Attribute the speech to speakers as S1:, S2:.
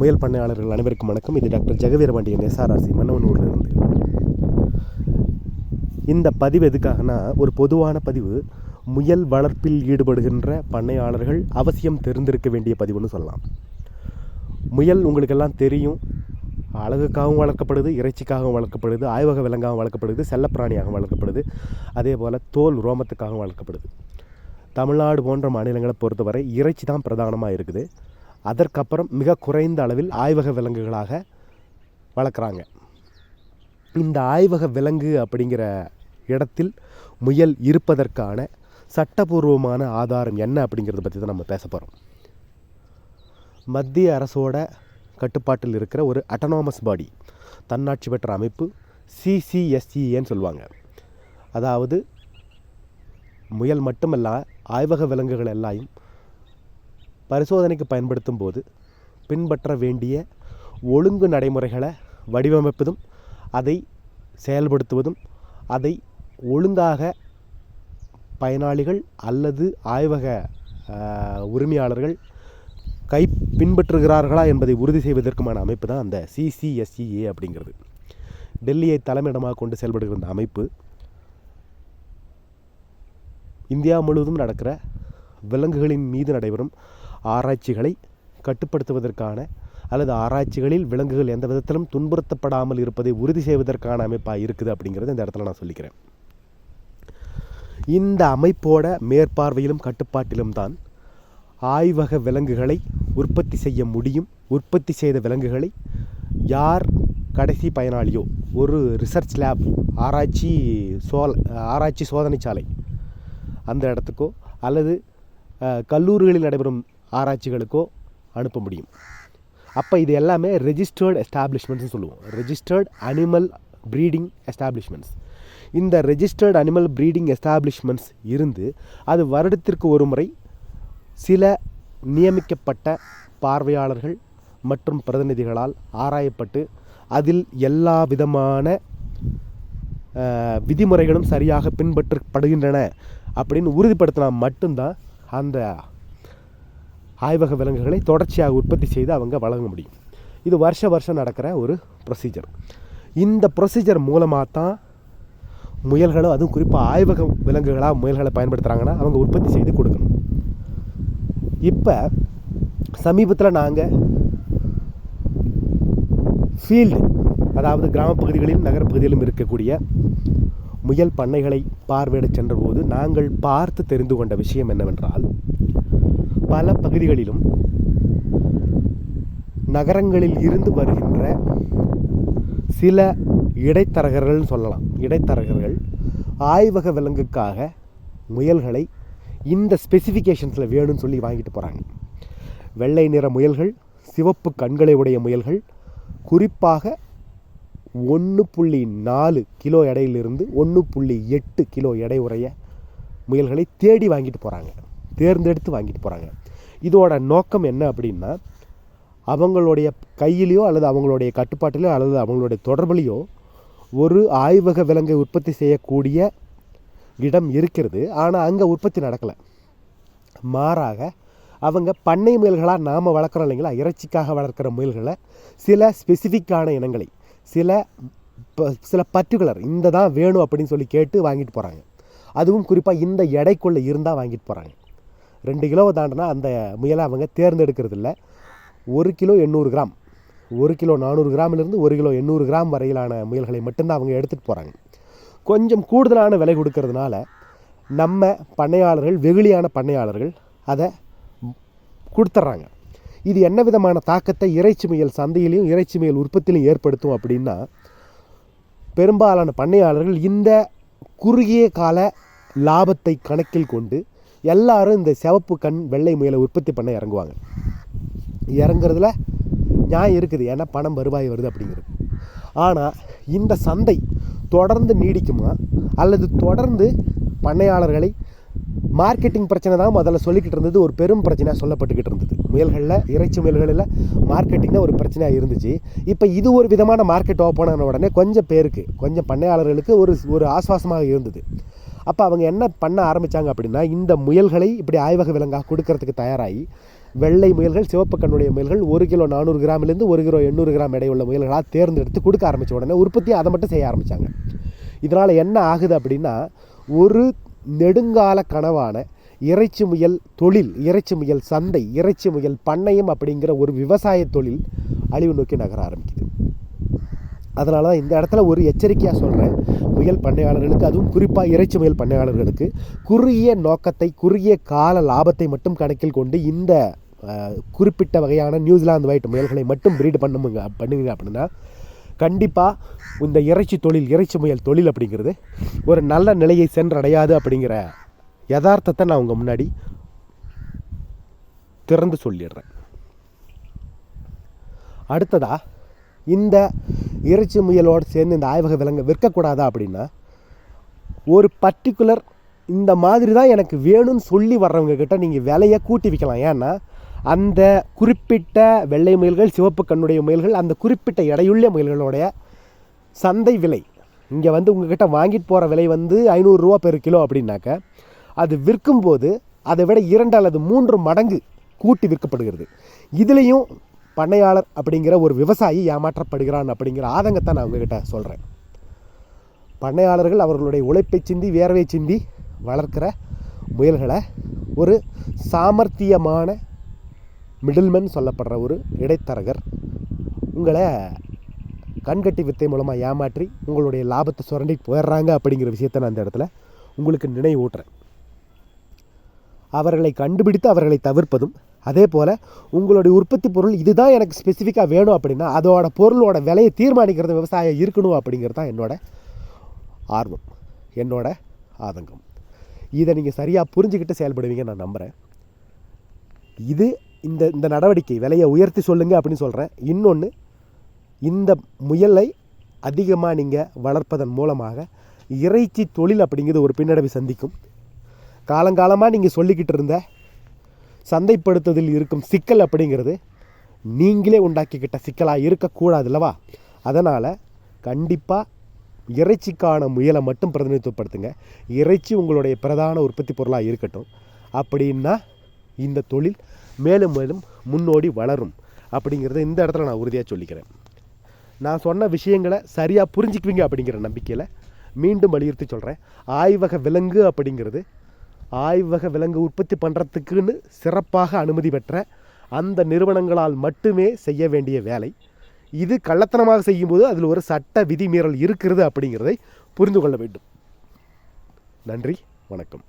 S1: முயல் பண்ணையாளர்கள் அனைவருக்கும் வணக்கம். இது டாக்டர் ஜெகவீரபாண்டியன் எஸ்ஆர்ஆர்சி மன்னவனூரில் இருந்து இந்த பதிவு எதுக்காகனா ஒரு பொதுவான பதிவு. முயல் வளர்ப்பில் ஈடுபடுகின்ற பண்ணையாளர்கள் அவசியம் தெரிந்திருக்க வேண்டிய பதிவுன்னு சொல்லலாம். முயல் உங்களுக்கெல்லாம் தெரியும். அழகுக்காகவும் வளர்க்கப்படுது இறைச்சிக்காகவும் வளர்க்கப்படுது ஆய்வக விலங்காகவும் வளர்க்கப்படுது செல்லப்பிராணியாகவும் வளர்க்கப்படுது. அதே போல் தோல் ரோமத்துக்காகவும் வளர்க்கப்படுது. தமிழ்நாடு போன்ற மாநிலங்களை பொறுத்தவரை இறைச்சி தான் பிரதானமாக இருக்குது. அதற்கப்புறம் மிக குறைந்த அளவில் ஆய்வக விலங்குகளாக வளர்க்குறாங்க. இந்த ஆய்வக விலங்கு அப்படிங்கிற இடத்தில் முயல் இருப்பதற்கான சட்டபூர்வமான ஆதாரம் என்ன அப்படிங்கிறத பற்றி தான் நம்ம பேச போகிறோம் மத்திய அரசோட கட்டுப்பாட்டில் இருக்கிற ஒரு அட்டனாமஸ் பாடி தன்னாட்சி பெற்ற அமைப்பு சிசிஎஸ்இஏன்னு சொல்லுவாங்க. அதாவது முயல் மட்டுமல்ல ஆய்வக விலங்குகள் எல்லாயும் பரிசோதனைக்கு பயன்படுத்தும் போது பின்பற்ற வேண்டிய ஒழுங்கு நடைமுறைகளை வடிவமைப்பதும் அதை செயல்படுத்துவதும் அதை ஒழுங்காக பயனாளிகள் அல்லது ஆய்வக உரிமையாளர்கள் கை பின்பற்றுகிறார்களா என்பதை உறுதி செய்வதற்குமான அமைப்பு தான் அந்த சிசிஎஸ்இஏ அப்படிங்கிறது. டெல்லியை தலைமையிடமாக கொண்டு செயல்படுகிற இந்த அமைப்பு இந்தியா முழுவதும் நடக்கிற விலங்குகளின் மீது நடைபெறும் ஆராய்ச்சிகளை கட்டுப்படுத்துவதற்கான அல்லது ஆராய்ச்சிகளில் விலங்குகள் எந்த விதத்திலும் துன்புறுத்தப்படாமல் இருப்பதை உறுதி செய்வதற்கான அமைப்பாக இருக்குது அப்படிங்கிறத இந்த இடத்துல நான் சொல்லிக்கிறேன். இந்த அமைப்போட மேற்பார்வையிலும் கட்டுப்பாட்டிலும் தான் ஆய்வக விலங்குகளை உற்பத்தி செய்ய முடியும். உற்பத்தி செய்த விலங்குகளை யார் கடைசி பயனாளியோ ஒரு ரிசர்ச் லேப் ஆராய்ச்சி சோல் ஆராய்ச்சி சோதனை சாலை அந்த இடத்துக்கோ அல்லது கல்லூரிகளில் நடைபெறும் ஆராய்ச்சிகளுக்கோ அனுப்ப முடியும். அப்போ இது எல்லாமே ரெஜிஸ்டர்டு எஸ்டாப்ளிஷ்மெண்ட்ஸ்னு சொல்லுவோம். ரெஜிஸ்டர்ட் அனிமல் ப்ரீடிங் எஸ்டாப்ளிஷ்மெண்ட்ஸ் இந்த ரெஜிஸ்டர்ட் அனிமல் ப்ரீடிங் எஸ்டாப்ளிஷ்மெண்ட்ஸ் இருந்து அது வருடத்திற்கு ஒரு முறை சில நியமிக்கப்பட்ட பார்வையாளர்கள் மற்றும் பிரதிநிதிகளால் ஆராயப்பட்டு அதில் எல்லா விதமான விதிமுறைகளும் சரியாக பின்பற்றப்படுகின்றன அப்படின்னு உறுதிப்படுத்தினா மட்டும்தான் அந்த ஆய்வக விலங்குகளை தொடர்ச்சியாக உற்பத்தி செய்து அவங்க வழங்க முடியும். இது வருஷ வருஷம் நடக்கிற ஒரு ப்ரொசீஜர் இந்த ப்ரொசீஜர் மூலமாக தான் முயல்களும் அதுவும் குறிப்பாக ஆய்வக விலங்குகளாக முயல்களை பயன்படுத்துகிறாங்கன்னா அவங்க உற்பத்தி செய்து கொடுக்கணும். இப்போ சமீபத்தில் நாங்கள் ஃபீல்டு அதாவது கிராமப்பகுதிகளிலும் பகுதிகளிலும் இருக்கக்கூடிய முயல் பண்ணைகளை பார்வையிடச் சென்றபோது நாங்கள் பார்த்து தெரிந்து கொண்ட விஷயம் என்னவென்றால் பல பகுதிகளிலும் நகரங்களில் இருந்து வருகின்ற சில இடைத்தரகர்கள்னு சொல்லலாம். இடைத்தரகர்கள் ஆய்வக விலங்குக்காக முயல்களை இந்த ஸ்பெசிஃபிகேஷன்ஸில் வேணும்னு சொல்லி வாங்கிட்டு போகிறாங்க வெள்ளை நிற முயல்கள் சிவப்பு கண்களை உடைய முயல்கள் குறிப்பாக ஒன்று புள்ளி நாலு கிலோ எடையிலிருந்து ஒன்று புள்ளி எட்டு கிலோ எடை உடைய முயல்களை தேடி வாங்கிட்டு போகிறாங்க தேர்ந்தெடுத்து வாங்கிட்டு போகிறாங்க இதோட நோக்கம் என்ன அப்படின்னா அவங்களுடைய கையிலையோ அல்லது அவங்களுடைய கட்டுப்பாட்டிலையோ அல்லது அவங்களுடைய தொடர்புலையோ ஒரு ஆய்வக விலங்கை உற்பத்தி செய்யக்கூடிய இடம் இருக்கிறது. ஆனால் அங்கே உற்பத்தி நடக்கலை. மாறாக அவங்க பண்ணை முயல்களாக நாம் வளர்க்குறோம் இல்லைங்களா? இறைச்சிக்காக வளர்க்குற முயல்களை சில ஸ்பெசிஃபிக்கான இனங்களை சில ப- சில பர்டிகுலர் இந்த தான் வேணும் அப்படின்னு சொல்லி கேட்டு வாங்கிட்டு போகிறாங்க அதுவும் குறிப்பாக இந்த எடைக்குள்ளே இருந்தால் வாங்கிட்டு போகிறாங்க ரெண்டு கிலோவை தாண்டினா அந்த முயலை அவங்க தேர்ந்தெடுக்கிறதில்ல. ஒரு கிலோ எண்ணூறு கிராம். ஒரு கிலோ நானூறு கிராமிலிருந்து ஒரு கிலோ எண்ணூறு கிராம் வரையிலான முயல்களை மட்டும்தான் அவங்க எடுத்துகிட்டு போகிறாங்க கொஞ்சம் கூடுதலான விலை கொடுக்கறதுனால நம்ம பண்ணையாளர்கள் வெகுளியான பண்ணையாளர்கள் அதை கொடுத்துட்றாங்க இது என்ன விதமான தாக்கத்தை இறைச்சி முயல் சந்தையிலையும் இறைச்சி முயல் உற்பத்தியிலையும் ஏற்படுத்தும் அப்படின்னா பெரும்பாலான பண்ணையாளர்கள் இந்த குறுகிய கால லாபத்தை கணக்கில் கொண்டு எல்லாரும் இந்த சிவப்பு கண் வெள்ளை முயலை உற்பத்தி பண்ண இறங்குவாங்க. இறங்குறதுல நியாயம் இருக்குது. ஏன்னா பணம் வருவாய் வருது அப்படிங்கிறது. ஆனால் இந்த சந்தை தொடர்ந்து நீடிக்குமா? அல்லது தொடர்ந்து பண்ணையாளர்களை மார்க்கெட்டிங் பிரச்சனை தான் முதல்ல சொல்லிக்கிட்டு இருந்தது. ஒரு பெரும் பிரச்சனையாக சொல்லப்பட்டுக்கிட்டு இருந்தது. முயல்களில் இறைச்சி முயல்களில் மார்க்கெட்டிங் தான் ஒரு பிரச்சனையாக இருந்துச்சு. இப்போ இது ஒரு விதமான மார்க்கெட் ஓப்பன் ஆன உடனே கொஞ்சம் பேருக்கு கொஞ்சம் பண்ணையாளர்களுக்கு ஒரு ஒரு ஆஸ்வாசமாக இருந்தது. அப்போ அவங்க என்ன பண்ண ஆரம்பித்தாங்க அப்படின்னா இந்த முயல்களை இப்படி ஆய்வக விலங்காக கொடுக்கறதுக்கு தயாராகி வெள்ளை முயல்கள் சிவப்பு கண்ணுடைய முயல்கள் ஒரு கிலோ நானூறு கிராமிலேருந்து ஒரு கிலோ எண்ணூறு கிராம் எடையுள்ள முயல்களாக தேர்ந்தெடுத்து கொடுக்க ஆரம்பித்த உடனே உற்பத்தி அதை மட்டும் செய்ய ஆரம்பித்தாங்க இதனால் என்ன ஆகுது அப்படின்னா ஒரு நெடுங்கால கனவான இறைச்சி முயல் தொழில் இறைச்சி முயல் சந்தை இறைச்சி முயல் பண்ணையம் அப்படிங்கிற ஒரு விவசாய தொழில் அழிவு நோக்கி நகர ஆரம்பிக்குது. அதனால தான் இந்த இடத்துல ஒரு எச்சரிக்கையாக சொல்கிறேன் முயல் பண்ணையாளர்களுக்கு அதுவும் குறிப்பாக இறைச்சி முயல் பண்ணையாளர்களுக்கு குறுகிய நோக்கத்தை குறுகிய கால லாபத்தை மட்டும் கணக்கில் கொண்டு இந்த குறிப்பிட்ட வகையான நியூசிலாந்து வைட் முயல்களை மட்டும் பிரீடு பண்ணுங்க பண்ணுவீங்க அப்படின்னா கண்டிப்பாக இந்த இறைச்சி தொழில் இறைச்சி முயல் தொழில் அப்படிங்கிறது ஒரு நல்ல நிலையை சென்றடையாது அப்படிங்கிற யதார்த்தத்தை நான் உங்கள் முன்னாடி திறந்து சொல்லிடுறேன். அடுத்ததாக இந்த இறைச்சி முயலோடு சேர்ந்து இந்த ஆய்வக விலங்கை விற்கக்கூடாதா அப்படின்னா ஒரு பர்டிகுலர் இந்த மாதிரி தான் எனக்கு வேணும்னு சொல்லி வர்றவங்க கிட்ட நீங்கள் விலையை கூட்டி விற்கலாம். ஏன்னா அந்த குறிப்பிட்ட வெள்ளை முயல்கள் சிவப்பு கண்ணுடைய முயல்கள் அந்த குறிப்பிட்ட எடையுள்ள முயல்களுடைய சந்தை விலை. இங்கே வந்து உங்ககிட்ட வாங்கிட்டு போகிற விலை வந்து ஐநூறுரூவா பெரு கிலோ அப்படின்னாக்க அது விற்கும்போது அதை விட இரண்டு அல்லது மூன்று மடங்கு கூட்டி விற்கப்படுகிறது. இதுலேயும் பண்ணையாளர் அப்படிங்கிற ஒரு விவசாயி ஏமாற்றப்படுகிறான் அப்படிங்கிற ஆதங்கத்தை நான் உங்ககிட்ட சொல்கிறேன் பண்ணையாளர்கள் அவர்களுடைய உழைப்பை சிந்தி வேர்வை சிந்தி வளர்க்கிற முயல்களை ஒரு சாமர்த்தியமான மிடில்மேன் சொல்லப்படுற ஒரு இடைத்தரகர் உங்களை கண்கட்டி வித்தை மூலமாக ஏமாற்றி உங்களுடைய லாபத்தை சுரண்டி போயிடுறாங்க அப்படிங்கிற விஷயத்த நான் அந்த இடத்துல உங்களுக்கு நினைவூட்டுறேன். அவர்களை கண்டுபிடித்து அவர்களை தவிர்ப்பதும் அதே போல் உங்களுடைய உற்பத்தி பொருள் இதுதான் எனக்கு ஸ்பெசிஃபிக்காக வேணும் அப்படின்னா அதோட பொருளோட விலையை தீர்மானிக்கிறது விவசாயம் இருக்கணும் அப்படிங்கிறது தான் என்னோட ஆர்வம் என்னோட ஆதங்கம். இதை நீங்கள் சரியாக புரிஞ்சுக்கிட்டு செயல்படுவீங்க நான் நம்புகிறேன் இது இந்த இந்த நடவடிக்கை விலையை உயர்த்தி சொல்லுங்கள் அப்படின்னு சொல்கிறேன் இன்னொன்று இந்த முயலை அதிகமாக நீங்கள் வளர்ப்பதன் மூலமாக இறைச்சி தொழில் அப்படிங்கிறது ஒரு பின்னடைவை சந்திக்கும். காலங்காலமாக நீங்கள் சொல்லிக்கிட்டு இருந்த சந்தைப்படுத்துதில் இருக்கும் சிக்கல் அப்படிங்கிறது நீங்களே உண்டாக்கிக்கிட்ட சிக்கலாக இருக்கக்கூடாது இல்லவா அதனால் கண்டிப்பாக இறைச்சிக்கான முயலை மட்டும் பிரதிநிதித்துவப்படுத்துங்க. இறைச்சி உங்களுடைய பிரதான உற்பத்தி பொருளாக இருக்கட்டும். அப்படின்னா இந்த தொழில் மேலும் மேலும் முன்னோடி வளரும் அப்படிங்கிறத இந்த இடத்துல நான் உறுதியாக சொல்லிக்கிறேன். நான் சொன்ன விஷயங்களை சரியாக புரிஞ்சுக்குவீங்க அப்படிங்கிற நம்பிக்கையில் மீண்டும் வலியுறுத்தி சொல்கிறேன் ஆய்வக விலங்கு அப்படிங்கிறது ஆய்வக விலங்கு உற்பத்தி பண்ணுறதுக்குன்னு சிறப்பாக அனுமதி பெற்ற அந்த நிறுவனங்களால் மட்டுமே செய்ய வேண்டிய வேலை. இது கள்ளத்தனமாக செய்யும்போது அதில் ஒரு சட்ட விதிமீறல் இருக்கிறது அப்படிங்கிறதை புரிந்து கொள்ள வேண்டும். நன்றி வணக்கம்.